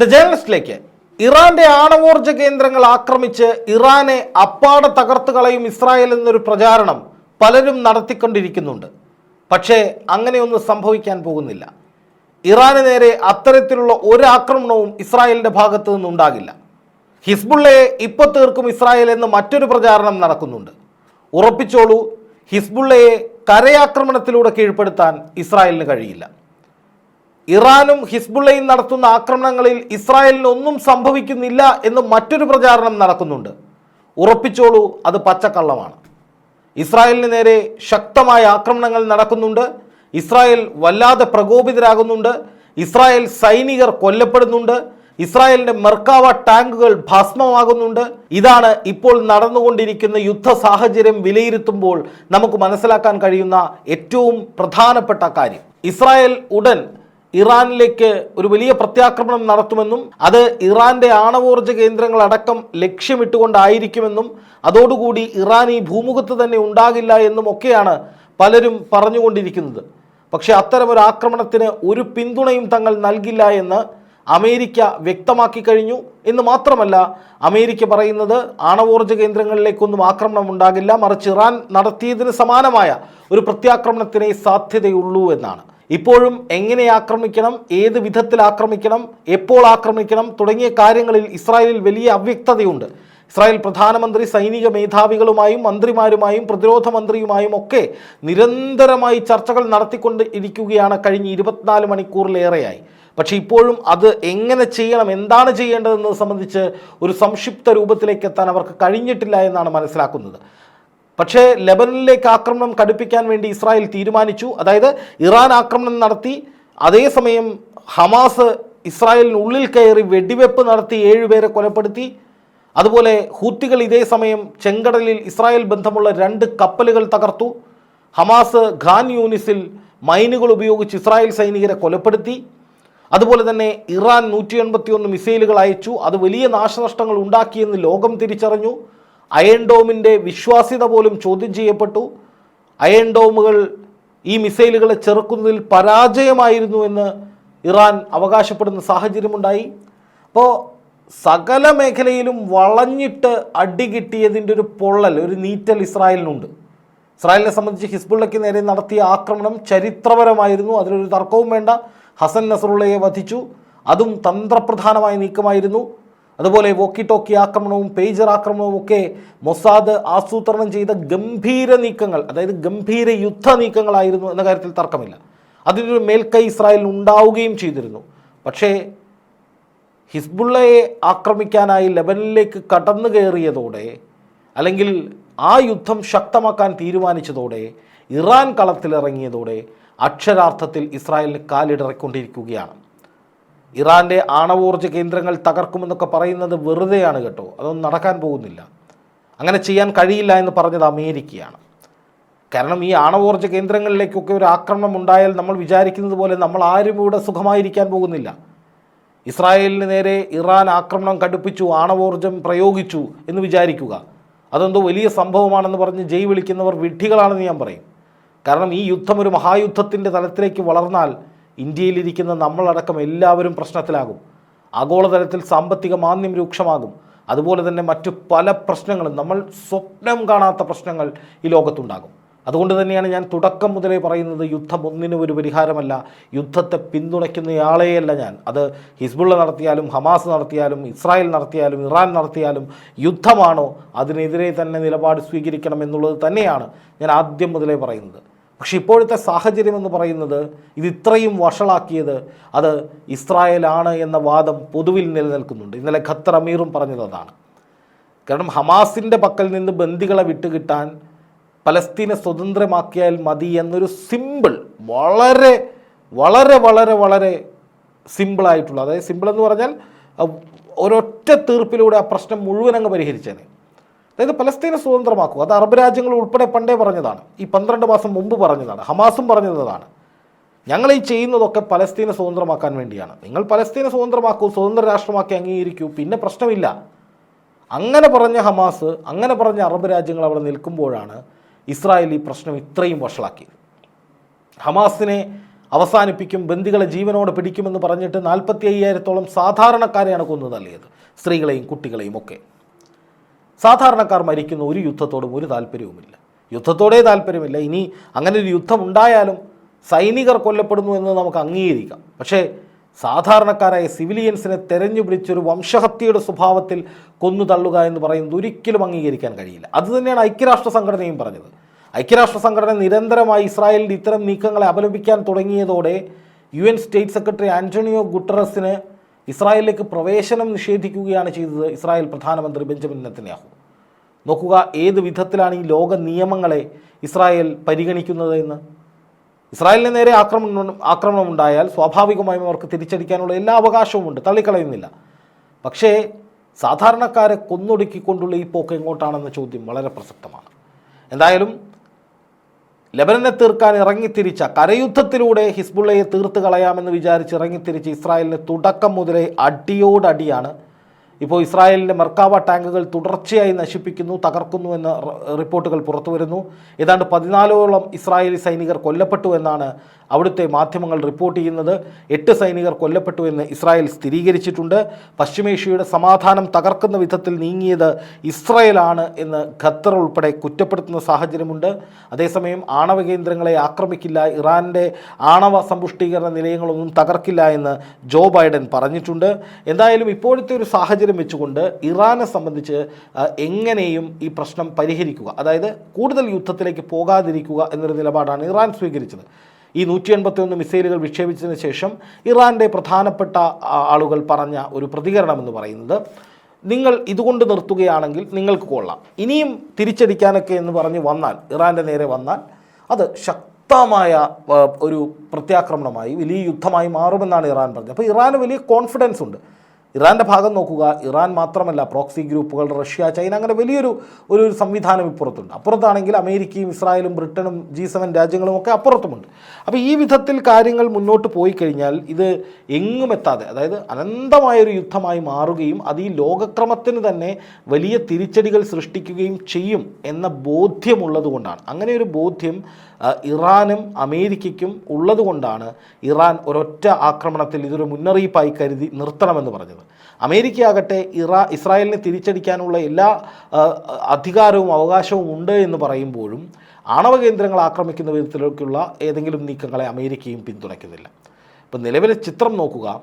The ജേണലിസ്റ്റിലേക്ക് ഇറാന്റെ ആണവോർജ കേന്ദ്രങ്ങൾ ആക്രമിച്ച് ഇറാനെ അപ്പാടെ തകർത്ത് കളയും ഇസ്രായേൽ എന്നൊരു പ്രചാരണം പലരും നടത്തിക്കൊണ്ടിരിക്കുന്നുണ്ട്. പക്ഷേ അങ്ങനെയൊന്നും സംഭവിക്കാൻ പോകുന്നില്ല. ഇറാന് നേരെ അത്തരത്തിലുള്ള ഒരു ആക്രമണവും ഇസ്രായേലിന്റെ ഭാഗത്തു നിന്നുണ്ടാകില്ല. ഹിസ്ബുള്ളയെ ഇപ്പൊ തീർക്കും ഇസ്രായേൽ എന്ന് മറ്റൊരു പ്രചാരണം നടക്കുന്നുണ്ട്. ഉറപ്പിച്ചോളൂ ഹിസ്ബുള്ളയെ കരയാക്രമണത്തിലൂടെ കീഴ്പ്പെടുത്താൻ ഇസ്രായേലിന് കഴിയില്ല. ഇറാനും ഹിസ്ബുള്ളയും നടത്തുന്ന ആക്രമണങ്ങളിൽ ഇസ്രായേലിന് ഒന്നും സംഭവിക്കുന്നില്ല എന്ന് മറ്റൊരു പ്രചാരണം നടക്കുന്നുണ്ട്. ഉറപ്പിച്ചോളൂ അത് പച്ചക്കള്ളമാണ്. ഇസ്രായേലിന് നേരെ ശക്തമായ ആക്രമണങ്ങൾ നടക്കുന്നുണ്ട്. ഇസ്രായേൽ വല്ലാതെ പ്രകോപിതരാകുന്നുണ്ട്. ഇസ്രായേൽ സൈനികർ കൊല്ലപ്പെടുന്നുണ്ട്. ഇസ്രായേലിന്റെ മെർക്കാവ ടാങ്കുകൾ ഭസ്മമാകുന്നുണ്ട്. ഇതാണ് ഇപ്പോൾ നടന്നുകൊണ്ടിരിക്കുന്ന യുദ്ധ സാഹചര്യം വിലയിരുത്തുമ്പോൾ നമുക്ക് മനസ്സിലാക്കാൻ കഴിയുന്ന ഏറ്റവും പ്രധാനപ്പെട്ട കാര്യം. ഇസ്രായേൽ ഉടൻ ഇറാനിലേക്ക് ഒരു വലിയ പ്രത്യാക്രമണം നടത്തുമെന്നും അത് ഇറാന്റെ ആണവോർജ കേന്ദ്രങ്ങൾ അടക്കം ലക്ഷ്യമിട്ടുകൊണ്ടായിരിക്കുമെന്നും അതോടുകൂടി ഇറാൻ ഈ ഭൂമുഖത്ത് തന്നെ ഉണ്ടാകില്ല എന്നും ഒക്കെയാണ് പലരും പറഞ്ഞുകൊണ്ടിരിക്കുന്നത്. പക്ഷേ അത്തരമൊരു ആക്രമണത്തിന് ഒരു പിന്തുണയും തങ്ങൾ നൽകില്ല എന്ന് അമേരിക്ക വ്യക്തമാക്കി കഴിഞ്ഞു. എന്ന് മാത്രമല്ല അമേരിക്ക പറയുന്നത് ആണവോർജ കേന്ദ്രങ്ങളിലേക്കൊന്നും ആക്രമണം ഉണ്ടാകില്ല മറിച്ച് ഇറാൻ നടത്തിയതിന് സമാനമായ ഒരു പ്രത്യാക്രമണത്തിനേ സാധ്യതയുള്ളൂ എന്നാണ്. ഇപ്പോഴും എങ്ങനെ ആക്രമിക്കണം ഏത് വിധത്തിൽ ആക്രമിക്കണം എപ്പോൾ ആക്രമിക്കണം തുടങ്ങിയ കാര്യങ്ങളിൽ ഇസ്രായേലിൽ വലിയ അവ്യക്തതയുണ്ട്. ഇസ്രായേൽ പ്രധാനമന്ത്രി സൈനിക മേധാവികളുമായും മന്ത്രിമാരുമായും പ്രതിരോധ മന്ത്രിയുമായും ഒക്കെ നിരന്തരമായി ചർച്ചകൾ നടത്തിക്കൊണ്ട് ഇരിക്കുകയാണ് കഴിഞ്ഞ ഇരുപത്തിനാല് മണിക്കൂറിലേറെയായി. പക്ഷേ ഇപ്പോഴും അത് എങ്ങനെ ചെയ്യണം എന്താണ് ചെയ്യേണ്ടതെന്നത് സംബന്ധിച്ച് ഒരു സംക്ഷിപ്ത രൂപത്തിലേക്ക് എത്താൻ അവർക്ക് കഴിഞ്ഞിട്ടില്ല എന്നാണ് മനസ്സിലാക്കുന്നത്. പക്ഷേ ലെബനനിലേക്ക് ആക്രമണം കടുപ്പിക്കാൻ വേണ്ടി ഇസ്രായേൽ തീരുമാനിച്ചു. അതായത് ഇറാൻ ആക്രമണം നടത്തി അതേസമയം ഹമാസ് ഇസ്രായേലിനുള്ളിൽ കയറി വെടിവെപ്പ് നടത്തി ഏഴുപേരെ കൊലപ്പെടുത്തി. അതുപോലെ ഹൂത്തികൾ ഇതേ സമയം ചെങ്കടലിൽ ഇസ്രായേൽ ബന്ധമുള്ള രണ്ട് കപ്പലുകൾ തകർത്തു. ഹമാസ് ഖാൻ യൂനിസിൽ മൈനുകൾ ഉപയോഗിച്ച് ഇസ്രായേൽ സൈനികരെ കൊലപ്പെടുത്തി. അതുപോലെ തന്നെ ഇറാൻ നൂറ്റി എൺപത്തിയൊന്ന് മിസൈലുകൾ അയച്ചു. അത് വലിയ നാശനഷ്ടങ്ങൾ ഉണ്ടാക്കിയെന്ന് ലോകം തിരിച്ചറിഞ്ഞു. അയൺ ഡോമിന്റെ വിശ്വാസ്യത പോലും ചോദ്യം ചെയ്യപ്പെട്ടു. അയൺ ഡോമുകൾ ഈ മിസൈലുകളെ ചെറുക്കുന്നതിൽ പരാജയമായിരുന്നു എന്ന് ഇറാൻ അവകാശപ്പെടുന്ന സാഹചര്യമുണ്ടായി. അപ്പോൾ സകല മേഖലയിലും വളഞ്ഞിട്ട് അടി കിട്ടിയതിന്റെ ഒരു പൊള്ളൽ ഒരു നീറ്റൽ ഇസ്രായേലിനുണ്ട്. ഇസ്രായേലിനെ സംബന്ധിച്ച് ഹിസ്ബുള്ളയ്ക്ക് നേരെ നടത്തിയ ആക്രമണം ചരിത്രപരമായിരുന്നു. അതിലൊരു തർക്കവും വേണ്ട. ഹസൻ നസറുള്ളയെ വധിച്ചു. അതും തന്ത്രപ്രധാനമായ നീക്കമായിരുന്നു. അതുപോലെ വോക്കി ടോക്കി ആക്രമണവും പേജർ ആക്രമണവും ഒക്കെ മൊസാദ് ആസൂത്രണം ചെയ്ത ഗംഭീര നീക്കങ്ങൾ അതായത് ഗംഭീര യുദ്ധ നീക്കങ്ങളായിരുന്നു എന്ന കാര്യത്തിൽ തർക്കമില്ല. അതിനൊരു മേൽക്കൈ ഇസ്രായേലിന് ഉണ്ടാവുകയും ചെയ്തിരുന്നു. പക്ഷേ ഹിസ്ബുള്ളയെ ആക്രമിക്കാനായി ലെബനിലേക്ക് കടന്നു കയറിയതോടെ അല്ലെങ്കിൽ ആ യുദ്ധം ശക്തമാക്കാൻ തീരുമാനിച്ചതോടെ ഇറാൻ കളത്തിലിറങ്ങിയതോടെ അക്ഷരാർത്ഥത്തിൽ ഇസ്രായേലിന് കാലിടറിക്കൊണ്ടിരിക്കുകയാണ്. ഇറാന്റെ ആണവോർജ കേന്ദ്രങ്ങൾ തകർക്കുമെന്നൊക്കെ പറയുന്നത് വെറുതെയാണ് കേട്ടോ. അതൊന്നും നടക്കാൻ പോകുന്നില്ല. അങ്ങനെ ചെയ്യാൻ കഴിയില്ല എന്ന് പറഞ്ഞത് അമേരിക്കയാണ്. കാരണം ഈ ആണവോർജ കേന്ദ്രങ്ങളിലേക്കൊക്കെ ഒരു ആക്രമണം ഉണ്ടായാൽ നമ്മൾ വിചാരിക്കുന്നത് പോലെ നമ്മൾ ആരും ഇവിടെ സുഖമായിരിക്കാൻ പോകുന്നില്ല. ഇസ്രായേലിന് നേരെ ഇറാൻ ആക്രമണം കടുപ്പിച്ചു ആണവോർജം പ്രയോഗിച്ചു എന്ന് വിചാരിക്കുക. അതെന്തോ വലിയ സംഭവമാണെന്ന് പറഞ്ഞ് ജയ് വിളിക്കുന്നവർ വിഡ്ഢികളാണെന്ന് ഞാൻ പറയും. കാരണം ഈ യുദ്ധം ഒരു മഹായുദ്ധത്തിന്റെ തലത്തിലേക്ക് വളർന്നാൽ ഇന്ത്യയിലിരിക്കുന്ന നമ്മളടക്കം എല്ലാവരും പ്രശ്നത്തിലാകും. ആഗോളതലത്തിൽ സാമ്പത്തിക മാന്ദ്യം രൂക്ഷമാകും. അതുപോലെ തന്നെ മറ്റു പല പ്രശ്നങ്ങളും നമ്മൾ സ്വപ്നം കാണാത്ത പ്രശ്നങ്ങൾ ഈ ലോകത്തുണ്ടാകും. അതുകൊണ്ട് തന്നെയാണ് ഞാൻ തുടക്കം മുതലേ പറയുന്നത് യുദ്ധം ഒന്നിനും ഒരു പരിഹാരമല്ല. യുദ്ധത്തെ പിന്തുണയ്ക്കുന്നയാളെയല്ല ഞാൻ. അത് ഹിസ്ബുള്ള നടത്തിയാലും ഹമാസ് നടത്തിയാലും ഇസ്രായേൽ നടത്തിയാലും ഇറാൻ നടത്തിയാലും യുദ്ധമാണോ അതിനെതിരെ തന്നെ നിലപാട് സ്വീകരിക്കണം എന്നുള്ളത് തന്നെയാണ് ഞാൻ ആദ്യം മുതലേ പറയുന്നത്. പക്ഷെ ഇപ്പോഴത്തെ സാഹചര്യം എന്ന് പറയുന്നത് ഇത് ഇത്രയും വഷളാക്കിയത് അത് ഇസ്രായേലാണ് എന്ന വാദം പൊതുവിൽ നിലനിൽക്കുന്നുണ്ട്. ഇന്നലെ ഖത്തർ അമീറും പറഞ്ഞത് അതാണ്. കാരണം ഹമാസിന്റെ പക്കൽ നിന്ന് ബന്ദികളെ വിട്ടുകിട്ടാൻ പലസ്തീനെ സ്വതന്ത്രമാക്കിയാൽ മതി എന്നൊരു സിമ്പിൾ വളരെ വളരെ വളരെ വളരെ സിമ്പിളായിട്ടുള്ള അതായത് സിമ്പിൾ എന്ന് പറഞ്ഞാൽ ഒരൊറ്റ തീർപ്പിലൂടെ ആ പ്രശ്നം മുഴുവൻ അങ്ങ് പരിഹരിച്ചേനെ. അതായത് പലസ്തീനെ സ്വതന്ത്രമാക്കുക. അത് അറബ് രാജ്യങ്ങൾ ഉൾപ്പെടെ പണ്ടേ പറഞ്ഞതാണ്. ഈ പന്ത്രണ്ട് മാസം മുമ്പ് പറഞ്ഞതാണ്. ഹമാസും പറഞ്ഞതാണ്. ഞങ്ങൾ ഈ ചെയ്യുന്നതൊക്കെ പലസ്തീനെ സ്വതന്ത്രമാക്കാൻ വേണ്ടിയാണ്. നിങ്ങൾ പലസ്തീനെ സ്വതന്ത്രമാക്കൂ സ്വതന്ത്ര രാഷ്ട്രമാക്കി അംഗീകരിക്കൂ പിന്നെ പ്രശ്നമില്ല. അങ്ങനെ പറഞ്ഞ ഹമാസ് അങ്ങനെ പറഞ്ഞ അറബ് രാജ്യങ്ങൾ അവിടെ നിൽക്കുമ്പോഴാണ് ഇസ്രായേൽ ഈ പ്രശ്നം ഇത്രയും വഷളാക്കി. ഹമാസിനെ അവസാനിപ്പിക്കും ബന്ദികളെ ജീവനോടെ പിടിക്കുമെന്ന് പറഞ്ഞിട്ട് നാൽപ്പത്തി അയ്യായിരത്തോളം സാധാരണക്കാരെയാണ് കൊന്നു തള്ളിയത് സ്ത്രീകളെയും കുട്ടികളെയും ഒക്കെ. സാധാരണക്കാർ മരിക്കുന്ന ഒരു യുദ്ധത്തോടും ഒരു താല്പര്യവുമില്ല. യുദ്ധത്തോടേ താല്പര്യമില്ല. ഇനി അങ്ങനെ ഒരു യുദ്ധം ഉണ്ടായാലും സൈനികർ കൊല്ലപ്പെടുന്നു എന്ന് നമുക്ക് അംഗീകരിക്കാം. പക്ഷേ സാധാരണക്കാരായ സിവിലിയൻസിനെ തെരഞ്ഞു പിടിച്ചൊരു വംശഹത്യയുടെ സ്വഭാവത്തിൽ കൊന്നു തള്ളുക എന്ന് പറയുന്നത് ഒരിക്കലും അംഗീകരിക്കാൻ കഴിയില്ല. അതുതന്നെയാണ് ഐക്യരാഷ്ട്ര സംഘടനയും പറഞ്ഞത്. ഐക്യരാഷ്ട്ര സംഘടന നിരന്തരമായി ഇസ്രായേലിന്റെ ഇത്തരം നീക്കങ്ങളെ അപലപിക്കാൻ തുടങ്ങിയതോടെ U N state secretary Antonio ഗുട്ടറസിന് ഇസ്രായേലിലേക്ക് പ്രവേശനം നിഷേധിക്കുകയാണ് ചെയ്തത് ഇസ്രായേൽ പ്രധാനമന്ത്രി ബെഞ്ചമിൻ നെത്തന്യാഹു നോക്കുക ഏത് വിധത്തിലാണ് ഈ ലോക നിയമങ്ങളെ ഇസ്രായേൽ പരിഗണിക്കുന്നത് എന്ന്? ഇസ്രായേലിന് നേരെ ആക്രമണം ആക്രമണം ഉണ്ടായാൽ സ്വാഭാവികമായും അവർക്ക് തിരിച്ചടിക്കാനുള്ള എല്ലാ അവകാശവുമുണ്ട് തള്ളിക്കളയുന്നില്ല. പക്ഷേ സാധാരണക്കാരെ കൊന്നൊടുക്കിക്കൊണ്ടുള്ള ഈ പോക്ക് എങ്ങോട്ടാണെന്ന ചോദ്യം വളരെ പ്രസക്തമാണ്. എന്തായാലും ലബനനെ തീർക്കാൻ ഇറങ്ങിത്തിരിച്ച കരയുദ്ധത്തിലൂടെ ഹിസ്ബുള്ളയെ തീർത്ത് കളയാമെന്ന് വിചാരിച്ച് ഇറങ്ങിത്തിരിച്ച് ഇസ്രായേലിന് തുടക്കം മുതലേ അടിയോടടിയാണ് ഇപ്പോൾ ഇസ്രായേലിന്റെ മെർക്കാവ ടാങ്കുകൾ തുടർച്ചയായി നശിപ്പിക്കുന്നു തകർക്കുന്നു എന്ന റിപ്പോർട്ടുകൾ പുറത്തു വരുന്നു ഏതാണ്ട് പതിനാലോളം ഇസ്രായേലി സൈനികർ കൊല്ലപ്പെട്ടു എന്നാണ് അവിടുത്തെ മാധ്യമങ്ങൾ റിപ്പോർട്ട് ചെയ്യുന്നത് എട്ട് സൈനികർ കൊല്ലപ്പെട്ടു എന്ന് ഇസ്രായേൽ സ്ഥിരീകരിച്ചിട്ടുണ്ട്. പശ്ചിമേഷ്യയുടെ സമാധാനം തകർക്കുന്ന വിധത്തിൽ നീങ്ങിയത് ഇസ്രായേലാണ് എന്ന് ഖത്തർ ഉൾപ്പെടെ കുറ്റപ്പെടുത്തുന്ന സാഹചര്യമുണ്ട്. അതേസമയം ആണവ കേന്ദ്രങ്ങളെ ആക്രമിക്കില്ല ഇറാന്റെ ആണവ സമ്പുഷ്ടീകരണ നിലയങ്ങളൊന്നും തകർക്കില്ല എന്ന് ജോ ബൈഡൻ പറഞ്ഞിട്ടുണ്ട്. എന്തായാലും ഇപ്പോഴത്തെ ഒരു സാഹചര്യം വെച്ചുകൊണ്ട് ഇറാനെ സംബന്ധിച്ച് എങ്ങനെയും ഈ പ്രശ്നം പരിഹരിക്കുക. അതായത് കൂടുതൽ യുദ്ധത്തിലേക്ക് പോകാതിരിക്കുക എന്നൊരു നിലപാടാണ് ഇറാൻ സ്വീകരിച്ചത്. ഈ നൂറ്റി എൺപത്തി ഒന്ന് മിസൈലുകൾ വിക്ഷേപിച്ചതിന് ശേഷം ഇറാന്റെ പ്രധാനപ്പെട്ട ആളുകൾ പറഞ്ഞ ഒരു പ്രതികരണം എന്ന് പറയുന്നത് നിങ്ങൾ ഇതുകൊണ്ട് നിർത്തുകയാണെങ്കിൽ നിങ്ങൾക്ക് കൊള്ളാം. ഇനിയും തിരിച്ചടിക്കാനൊക്കെ എന്ന് പറഞ്ഞ് വന്നാൽ ഇറാന്റെ നേരെ വന്നാൽ അത് ശക്തമായ ഒരു പ്രത്യാക്രമണമായി വലിയ യുദ്ധമായി മാറുമെന്നാണ് ഇറാൻ പറഞ്ഞത്. അപ്പോൾ ഇറാന് വലിയ കോൺഫിഡൻസ് ഉണ്ട്. ഇറാന്റെ ഭാഗം നോക്കുക. ഇറാൻ മാത്രമല്ല പ്രോക്സി ഗ്രൂപ്പുകൾ റഷ്യ ചൈന അങ്ങനെ വലിയൊരു ഒരു സംവിധാനം ഇപ്പുറത്തുണ്ട്. അപ്പുറത്താണെങ്കിൽ അമേരിക്കയും ഇസ്രായേലും ബ്രിട്ടനും ജി സെവൻ രാജ്യങ്ങളും ഒക്കെ അപ്പുറത്തുമുണ്ട്. അപ്പോൾ ഈ വിധത്തിൽ കാര്യങ്ങൾ മുന്നോട്ട് പോയി കഴിഞ്ഞാൽ ഇത് എങ്ങും എത്താതെ അതായത് അനന്തമായൊരു യുദ്ധമായി മാറുകയും അത് ഈ ലോകക്രമത്തിന് തന്നെ വലിയ തിരിച്ചടികൾ സൃഷ്ടിക്കുകയും ചെയ്യും എന്ന ബോധ്യമുള്ളതുകൊണ്ടാണ് അങ്ങനെ ഒരു ബോധ്യം ഇറാനും അമേരിക്കയ്ക്കും ഉള്ളതുകൊണ്ടാണ് ഇറാൻ ഒരൊറ്റ ആക്രമണത്തിൽ ഇതൊരു മുന്നറിയിപ്പായി കരുതി നിർത്തണമെന്ന് പറഞ്ഞത്. അമേരിക്കയാകട്ടെ ഇറാ ഇസ്രായേലിനെ തിരിച്ചടിക്കാനുള്ള എല്ലാ അധികാരവും അവകാശവും ഉണ്ട് എന്ന് പറയുമ്പോഴും ആണവ കേന്ദ്രങ്ങൾ ആക്രമിക്കുന്ന വിധത്തിലേക്കുള്ള ഏതെങ്കിലും നീക്കങ്ങളെ അമേരിക്കയും പിന്തുണയ്ക്കുന്നില്ല. ഇപ്പം നിലവിലെ ചിത്രം നോക്കുക.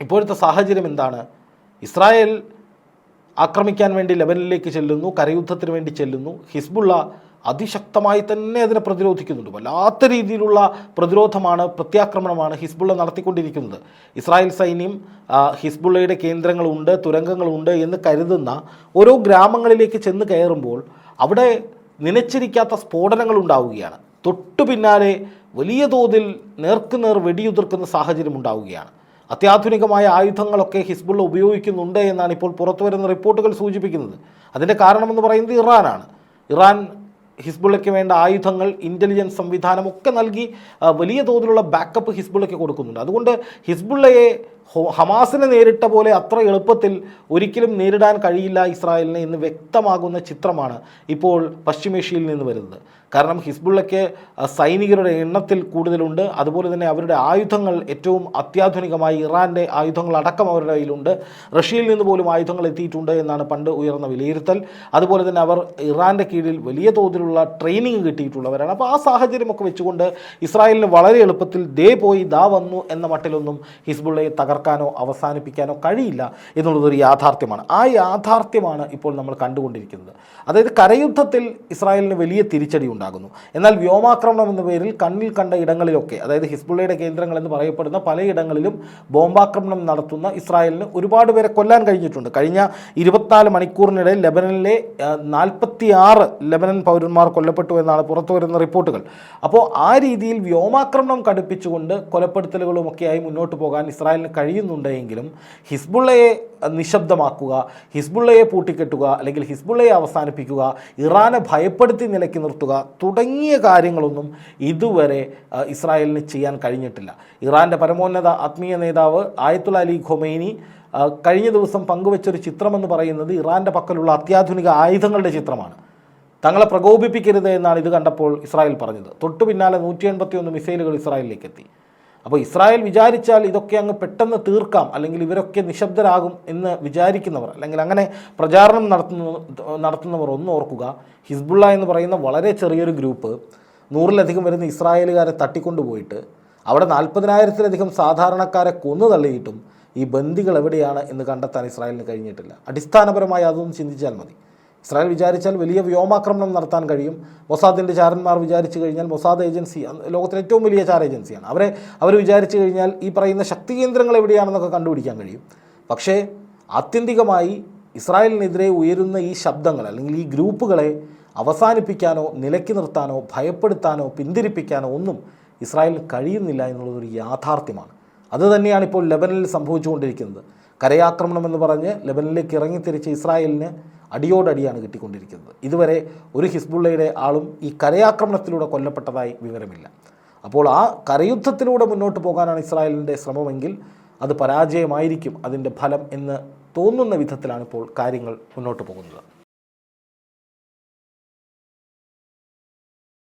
ഇപ്പോഴത്തെ സാഹചര്യം എന്താണ്? ഇസ്രായേൽ ആക്രമിക്കാൻ വേണ്ടി ലെബനിലേക്ക് ചെല്ലുന്നു കരയുദ്ധത്തിന് വേണ്ടി ചെല്ലുന്നു ഹിസ്ബുള്ള അതിശക്തമായി തന്നെ അതിനെ പ്രതിരോധിക്കുന്നുണ്ട്. വല്ലാത്ത രീതിയിലുള്ള പ്രതിരോധമാണ് പ്രത്യാക്രമണമാണ് ഹിസ്ബുള്ള നടത്തിക്കൊണ്ടിരിക്കുന്നത്. ഇസ്രായേൽ സൈന്യം ഹിസ്ബുള്ളയുടെ കേന്ദ്രങ്ങളുണ്ട് തുരങ്കങ്ങളുണ്ട് എന്ന് കരുതുന്ന ഓരോ ഗ്രാമങ്ങളിലേക്ക് ചെന്ന് കയറുമ്പോൾ അവിടെ നനച്ചിരിക്കാത്ത സ്ഫോടനങ്ങൾ ഉണ്ടാവുകയാണ്. തൊട്ടു പിന്നാലെ വലിയ തോതിൽ നേർക്കുനേർ വെടിയുതിർക്കുന്ന സാഹചര്യം ഉണ്ടാവുകയാണ്. അത്യാധുനികമായ ആയുധങ്ങളൊക്കെ ഹിസ്ബുള്ള ഉപയോഗിക്കുന്നുണ്ട് എന്നാണ് ഇപ്പോൾ പുറത്തു വരുന്ന റിപ്പോർട്ടുകൾ സൂചിപ്പിക്കുന്നത്. അതിന്റെ കാരണമെന്ന് പറയുന്നത് ഇറാനാണ്. ഇറാൻ ഹിസ്ബുള്ളയ്ക്ക് വേണ്ട ആയുധങ്ങൾ ഇന്റലിജൻസ് സംവിധാനമൊക്കെ നൽകി വലിയ തോതിലുള്ള ബാക്കപ്പ് ഹിസ്ബുള്ളയ്ക്ക് കൊടുക്കുന്നുണ്ട്. അതുകൊണ്ട് ഹിസ്ബുള്ളയെ ഹമാസിനെ നേരിട്ട പോലെ അത്ര എളുപ്പത്തിൽ ഒരിക്കലും നേരിടാൻ കഴിയില്ല ഇസ്രായേലിനെ എന്ന് വ്യക്തമാകുന്ന ചിത്രമാണ് ഇപ്പോൾ പശ്ചിമേഷ്യയിൽ നിന്ന് വരുന്നത്. കാരണം ഹിസ്ബുള്ളയ്ക്ക് സൈനികരുടെ എണ്ണത്തിൽ കൂടുതലുണ്ട്. അതുപോലെ തന്നെ അവരുടെ ആയുധങ്ങൾ ഏറ്റവും അത്യാധുനികമായി ഇറാന്റെ ആയുധങ്ങൾ അടക്കം അവരുടെ കയ്യിലുണ്ട്. റഷ്യയിൽ നിന്ന് പോലും ആയുധങ്ങൾ എത്തിയിട്ടുണ്ട് എന്നാണ് പണ്ട് ഉയർന്ന വിലയിരുത്തൽ. അതുപോലെ തന്നെ അവർ ഇറാന്റെ കീഴിൽ വലിയ തോതിലുള്ള ട്രെയിനിങ് കിട്ടിയിട്ടുള്ളവരാണ്. അപ്പോൾ ആ സാഹചര്യമൊക്കെ വെച്ചുകൊണ്ട് ഇസ്രായേലിന് വളരെ എളുപ്പത്തിൽ ദേ പോയി ദാ വന്നു എന്ന മട്ടിലൊന്നും ഹിസ്ബുള്ളയെ തകർക്കാനോ അവസാനിപ്പിക്കാനോ കഴിയില്ല എന്നുള്ളതൊരു യാഥാർത്ഥ്യമാണ്. ആ യാഥാർത്ഥ്യമാണ് ഇപ്പോൾ നമ്മൾ കണ്ടുകൊണ്ടിരിക്കുന്നത്. അതായത് കരയുദ്ധത്തിൽ ഇസ്രായേലിന് വലിയ തിരിച്ചടി ഉണ്ടാകുന്നു. എന്നാൽ വ്യോമാക്രമണം എന്ന പേരിൽ കണ്ണിൽ കണ്ട ഇടങ്ങളിലൊക്കെ അതായത് ഹിസ്ബുള്ളയുടെ കേന്ദ്രങ്ങൾ എന്ന് പറയപ്പെടുന്ന പലയിടങ്ങളിലും ബോംബാക്രമണം നടത്തുന്ന ഇസ്രായേലിന് ഒരുപാട് പേരെ കൊല്ലാൻ കഴിഞ്ഞിട്ടുണ്ട്. കഴിഞ്ഞ ഇരുപത്തിനാല് മണിക്കൂറിനിടെ ലെബനനിലെ നാൽപ്പത്തി ആറ് ലെബനൻ പൗരന്മാർ കൊല്ലപ്പെട്ടു എന്നാണ് പുറത്തു വരുന്ന റിപ്പോർട്ടുകൾ. അപ്പോൾ ആ രീതിയിൽ വ്യോമാക്രമണം കടുപ്പിച്ചുകൊണ്ട് കൊലപ്പെടുത്തലുകളുമൊക്കെയായി മുന്നോട്ട് പോകാൻ ഇസ്രായേലിന് കഴിയുന്നുണ്ടെങ്കിലും ഹിസ്ബുള്ളയെ നിശബ്ദമാക്കുക ഹിസ്ബുള്ളയെ പൂട്ടിക്കെട്ടുക അല്ലെങ്കിൽ ഹിസ്ബുള്ളയെ അവസാനിപ്പിക്കുക ഇറാനെ ഭയപ്പെടുത്തി നിലയ്ക്ക് നിർത്തുക തുടങ്ങിയ കാര്യങ്ങളൊന്നും ഇതുവരെ ഇസ്രായേലിന് ചെയ്യാൻ കഴിഞ്ഞിട്ടില്ല. ഇറാന്റെ പരമോന്നത ആത്മീയ നേതാവ് ആയത്തുൽ അലി ഖൊമൈനി കഴിഞ്ഞ ദിവസം പങ്കുവച്ചൊരു ചിത്രമെന്ന് പറയുന്നത് ഇറാന്റെ പക്കലുള്ള അത്യാധുനിക ആയുധങ്ങളുടെ ചിത്രമാണ്. തങ്ങളെ പ്രകോപിപ്പിക്കരുത് എന്നാണ് ഇത് കണ്ടപ്പോൾ ഇസ്രായേൽ പറഞ്ഞത്. തൊട്ടു പിന്നാലെ നൂറ്റി എൺപത്തി ഒന്ന് മിസൈലുകൾ ഇസ്രായേലിലേക്ക് എത്തി. അപ്പോൾ ഇസ്രായേൽ വിചാരിച്ചാൽ ഇതൊക്കെ അങ്ങ് പെട്ടെന്ന് തീർക്കാം അല്ലെങ്കിൽ ഇവരൊക്കെ നിശബ്ദരാകും എന്ന് വിചാരിക്കുന്നവർ അല്ലെങ്കിൽ അങ്ങനെ പ്രചാരണം നടത്തുന്ന നടത്തുന്നവർ ഒന്ന് ഓർക്കുക. ഹിസ്ബുള്ള എന്ന് പറയുന്ന വളരെ ചെറിയൊരു ഗ്രൂപ്പ് നൂറിലധികം വരുന്ന ഇസ്രായേലുകാരെ തട്ടിക്കൊണ്ടുപോയിട്ട് അവിടെ നാൽപ്പതിനായിരത്തിലധികം സാധാരണക്കാരെ കൊന്നു തള്ളിയിട്ടും ഈ ബന്ദികൾ എവിടെയാണ് എന്ന് കണ്ടെത്താൻ ഇസ്രായേലിന് കഴിഞ്ഞിട്ടില്ല. അടിസ്ഥാനപരമായി അതൊന്നും ചിന്തിച്ചാൽ മതി. ഇസ്രായേൽ വിചാരിച്ചാൽ വലിയ വ്യോമാക്രമണം നടത്താൻ കഴിയും. മൊസാദിന്റെ ചാരന്മാർ വിചാരിച്ചു കഴിഞ്ഞാൽ മൊസാദ് ഏജൻസി ലോകത്തിലെ ഏറ്റവും വലിയ ചാര ഏജൻസിയാണ്. അവരെ അവർ വിചാരിച്ചു കഴിഞ്ഞാൽ ഈ പറയുന്ന ശക്തി കേന്ദ്രങ്ങൾ എവിടെയാണെന്നൊക്കെ കണ്ടുപിടിക്കാൻ കഴിയും. പക്ഷേ ആത്യന്തികമായി ഇസ്രായേലിനെതിരെ ഉയരുന്ന ഈ ശബ്ദങ്ങൾ അല്ലെങ്കിൽ ഈ ഗ്രൂപ്പുകളെ അവസാനിപ്പിക്കാനോ നിലക്കി നിർത്താനോ ഭയപ്പെടുത്താനോ പിന്തിരിപ്പിക്കാനോ ഒന്നും ഇസ്രായേലിന് കഴിയുന്നില്ല എന്നുള്ളതൊരു യാഥാർത്ഥ്യമാണ്. അതുതന്നെയാണ് ഇപ്പോൾ ലെബനിൽ സംഭവിച്ചുകൊണ്ടിരിക്കുന്നത്. കരയാക്രമണം എന്ന് പറഞ്ഞ് ലെബനിലേക്ക് ഇറങ്ങിത്തിരിച്ച ഇസ്രായേലിന് അടിയോടടിയാണ് കിട്ടിക്കൊണ്ടിരിക്കുന്നത്. ഇതുവരെ ഒരു ഹിസ്ബുള്ളയുടെ ആളും ഈ കരയാക്രമണത്തിലൂടെ കൊല്ലപ്പെട്ടതായി വിവരമില്ല. അപ്പോൾ ആ കരയുദ്ധത്തിലൂടെ മുന്നോട്ട് പോകാനാണ് ഇസ്രായേലിന്റെ ശ്രമമെങ്കിൽ അത് പരാജയമായിരിക്കും അതിന്റെ ഫലം എന്ന് തോന്നുന്ന വിധത്തിലാണ് ഇപ്പോൾ കാര്യങ്ങൾ മുന്നോട്ട് പോകുന്നത്.